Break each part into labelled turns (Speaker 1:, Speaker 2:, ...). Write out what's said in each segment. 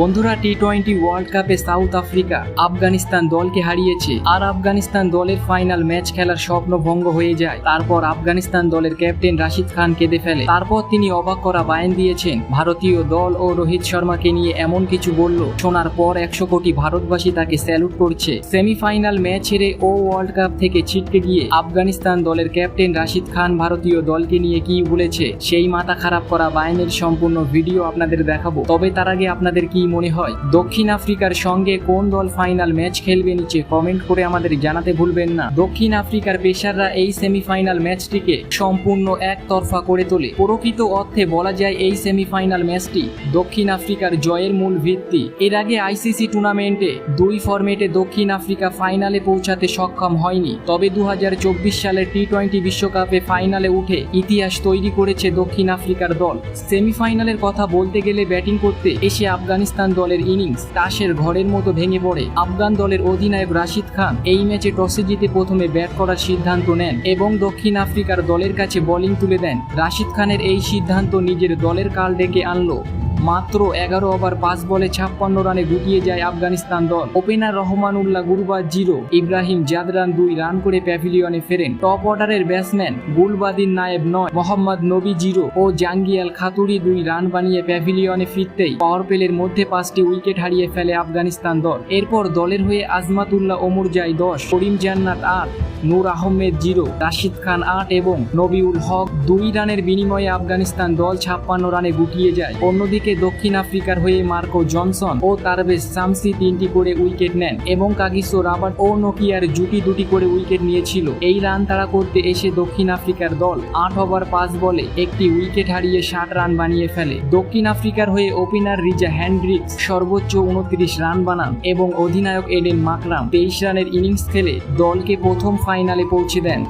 Speaker 1: বন্ধুরা T twenty world কাপে South Africa Afghanistan দলকে হারিয়েছে। আর আফগানিস্তান দলের ফাইনাল ম্যাচ খেলার স্বপ্ন ভঙ্গ হয়ে যায়। তারপর আফগানিস্তান দলের ক্যাপ্টেন রাশিদ খান কেঁদে ফেলে। তারপর তিনি অবাক করা বায়ন দিয়েছেন। ভারতীয় দল ও রোহিত শর্মাকে নিয়ে এমন কিছু বলল। শোনার পর একশো কোটি ভারতবাসী তাকে স্যালুট করছে। সেমিফাইনাল ম্যাচ হেরে ও ওয়ার্ল্ড কাপ থেকে ছিটকে গিয়ে আফগানিস্তান দলের ক্যাপ্টেন রাশিদ খান ভারতীয় দলকে নিয়ে কি বলেছে, সেই মাথা খারাপ করা বায়নের সম্পূর্ণ ভিডিও আপনাদের দেখাবো। তবে তার আগে আপনাদের কি মনে হয়? দক্ষিণ আফ্রিকার সঙ্গে কোন দল ফাইনাল ম্যাচ খেলবে নিচে কমেন্ট করে আমাদের জানাতে ভুলবেন না। দক্ষিণ আফ্রিকার পেশাররা এই সেমিফাইনাল ম্যাচটিকে সম্পূর্ণ একতরফা করে তোলে। প্রকৃত অর্থে বলা যায় এই সেমিফাইনাল ম্যাচটি দক্ষিণ আফ্রিকার জয়ের মূল ভিত্তি। এর আগে আইসিসি টুর্নামেন্টে দুই ফরম্যাটে দক্ষিণ আফ্রিকা ফাইনালে পৌঁছাতে সক্ষম হয়নি। তবে দু হাজার চব্বিশ সালের টি টোয়েন্টি বিশ্বকাপে ফাইনালে উঠে ইতিহাস তৈরি করেছে দক্ষিণ আফ্রিকার দল। সেমিফাইনালের কথা বলতে গেলে ব্যাটিং করতে এসে আফগানিস্তান দলের ইনিংস তাসের ঘরের মতো ভেঙে পড়ে। আফগান দলের অধিনায়ক রাশিদ খান এই ম্যাচে টসে জিতে প্রথমে ব্যাট করার সিদ্ধান্ত নেন এবং দক্ষিণ আফ্রিকার দলের কাছে বোলিং তুলে দেন। রাশিদ খানের এই সিদ্ধান্ত নিজের দলের কাল ডেকে আনলো। মাত্র এগারো ওভার পাঁচ বলে ছাপ্পান্ন রানে গুটিয়ে যায় আফগানিস্তান দল। ওপেনার রহমানুল্লাহ গুরুবাদ জিরো, ইব্রাহিম জাদরান দুই রান করে প্যাভিলিয়নে ফেরেন। টপ অর্ডারের ব্যাটসম্যান গুলবাদিন নায়েব নয়, মোহাম্মদ নবী জিরো ও জাঙ্গিয়াল খাতুরি দুই রান বানিয়ে প্যাভিলিয়নে ফিরতেই পাওয়ার প্লের মধ্যে পাঁচটি উইকেট হারিয়ে ফেলে আফগানিস্তান দল। এরপর দলের হয়ে আজমাতুল্লাহ ওমর যায় দশ, করিম জান্নাত আট নূর আহমেদ জিরো, রাশিদ খান আট এবং নবিউল হক দুই রানের বিনিময়ে আফগানিস্তান দল ছাপ্পান্ন রানে গুটিয়ে যায়। অন্যদিকে দক্ষিণ আফ্রিকার হয়ে মার্কো জনসন ও তারবেজ সামসি তিনটি করে উইকেট নেন এবং কাগিসো রাবার্ট ও নোকিয়ার জুটি দুটি করে উইকেট নিয়েছিল। এই রান তাড়া করতে এসে দক্ষিণ আফ্রিকার দল আট ওভার পাঁচ বলে একটি উইকেট হারিয়ে ষাট রান বানিয়ে ফেলে। দক্ষিণ আফ্রিকার হয়ে ওপেনার রিজা হ্যান্ড্রিক্স সর্বোচ্চ উনত্রিশ রান বানান এবং অধিনায়ক এডেন মাকরাম তেইশ রানের ইনিংস খেলে দলকে প্রথম ফাইনালে পৌঁছে দেন।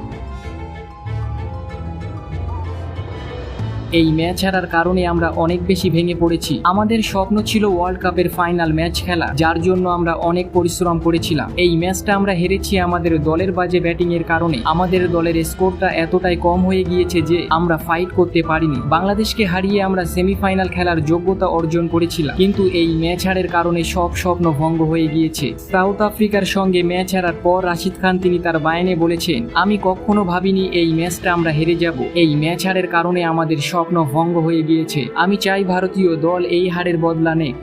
Speaker 1: এই ম্যাচ হারার কারণে আমরা অনেক বেশি ভেঙে পড়েছি। আমাদের স্বপ্ন ছিল ওয়ার্ল্ড কাপের ফাইনাল ম্যাচ খেলা, যার জন্য আমরা অনেক পরিশ্রম করেছিলাম। এই ম্যাচটা আমরা হেরেছি আমাদের দলের বাজে ব্যাটিং এর কারণে। আমাদের দলের স্কোরটা এতটাই কম হয়ে গিয়েছে যে আমরা ফাইট করতে পারিনি। বাংলাদেশকে হারিয়ে আমরা সেমিফাইনাল খেলার যোগ্যতা অর্জন করেছিলাম। কিন্তু এই ম্যাচ হারের কারণে সব স্বপ্ন ভঙ্গ হয়ে গিয়েছে। সাউথ আফ্রিকার সঙ্গে ম্যাচ হারার পর রাশিদ খান তিনি তার বায়নে বলেছেন, আমি কখনো ভাবিনি এই ম্যাচটা আমরা হেরে যাব। এই ম্যাচ হারের কারণে আমাদের স্বপ্ন ভঙ্গ হয়ে গিয়েছে। আমি চাই ভারতীয় দল এই হারের বদলা নেক।